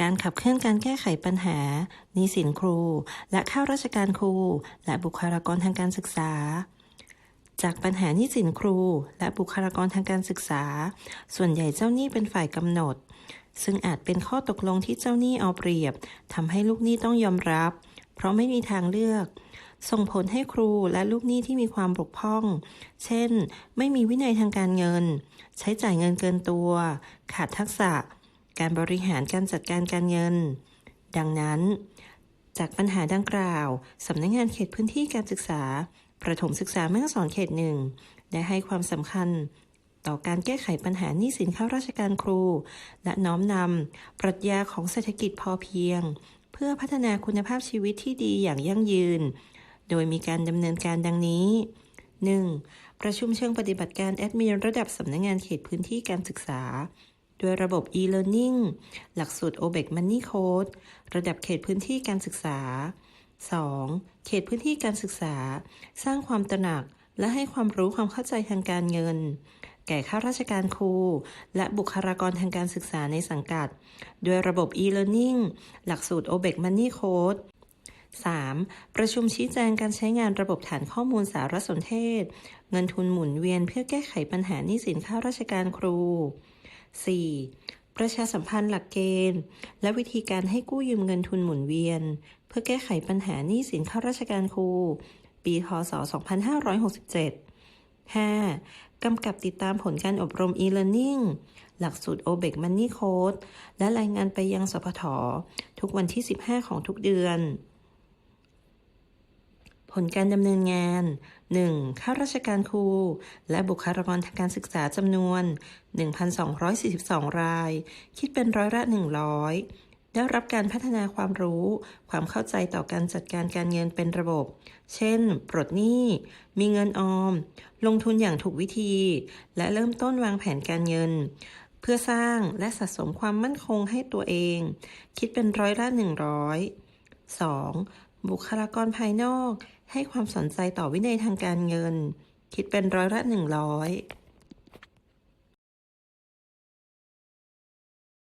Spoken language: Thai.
การขับเคลื่อนการแก้ไขปัญหาหนี้สินครู และข้าราชการครู และบุคลากรทางการศึกษา จากปัญหาหนี้สินครู และบุคลากรทางการศึกษา ส่วนใหญ่เจ้าหนี้เป็นฝ่ายกำหนด ซึ่งอาจเป็นข้อตกลงที่เจ้าหนี้เอาเปรียบทำให้ลูกหนี้ต้องยอมรับ เพราะไม่มีทางเลือก ส่งผลให้ครูและลูกหนี้ที่มีความบกพร่อง เช่น ไม่มีวินัยทางการเงิน ใช้จ่ายเงินเกินตัว ขาดทักษะ การบริหารการจัดการการเงิน ดังนั้น จากปัญหาดังกล่าว สำนักงงานเขตพื้นที่การศึกษา ประถมศึกษาแม่ฮ่องสอนเขตหนึ่งได้ให้ความสำคัญต่อการแก้ไขปัญหาหนี้สินข้าราชการครู และน้อมนำปรัชญาของเศรษฐกิจพอเพียง เพื่อพัฒนาคุณภาพชีวิตที่ดีอย่างยั่งยืน โดยมีการดำเนินการดังนี้ 1. ประชุมเชิงปฏิบัติการแอดมินระดับสำนักงงานเขตพื้นที่การศึกษา ด้วยระบบ e-learning หลักสูตร OBEC Money Code ระดับเขตพื้นที่การศึกษา 2. เขตพื้นที่การศึกษา สร้างความตระหนักและให้ความรู้ความเข้าใจทางการเงิน แก่ข้าราชการครู และบุคลากรทางการศึกษาในสังกัด ด้วยระบบ e-learning หลักสูตร OBEC Money Code 3. ประชุมชี้แจงการใช้งานระบบฐานข้อมูลสารสนเทศ เงินทุนหมุนเวียนเพื่อแก้ไขปัญหาหนี้สินข้าราชการครู 4. ประชาสัมพันธ์หลักเกณฑ์ และวิธีการให้กู้ยืมเงินทุนหมุนเวียน เพื่อแก้ไขปัญหาหนี้สินข้าราชการครู ปีพศ 2567 5. กำกับติดตามผลการอบรม e-learning หลักสูตร OBEC Money Code และรายงานไปยังสพททุกวันที่ 15 ของทุกเดือน ผลการดำเนินงาน 1. ข้าราชการครู และบุคลากรทางการศึกษาจำนวน 1,242 ราย คิดเป็นร้อยละ 100 ได้รับการพัฒนาความรู้ ความเข้าใจต่อการจัดการการเงินเป็นระบบ เช่น ปลดหนี้ มีเงินออม ลงทุนอย่างถูกวิธี และเริ่มต้นวางแผนการเงิน เพื่อสร้างและสะสมความมั่นคงให้ตัวเอง คิดเป็นร้อยละ 100 2. บุคลากรภายนอก ให้ความสนใจต่อวินัยทางการเงิน คิดเป็นร้อยละหนึ่งร้อย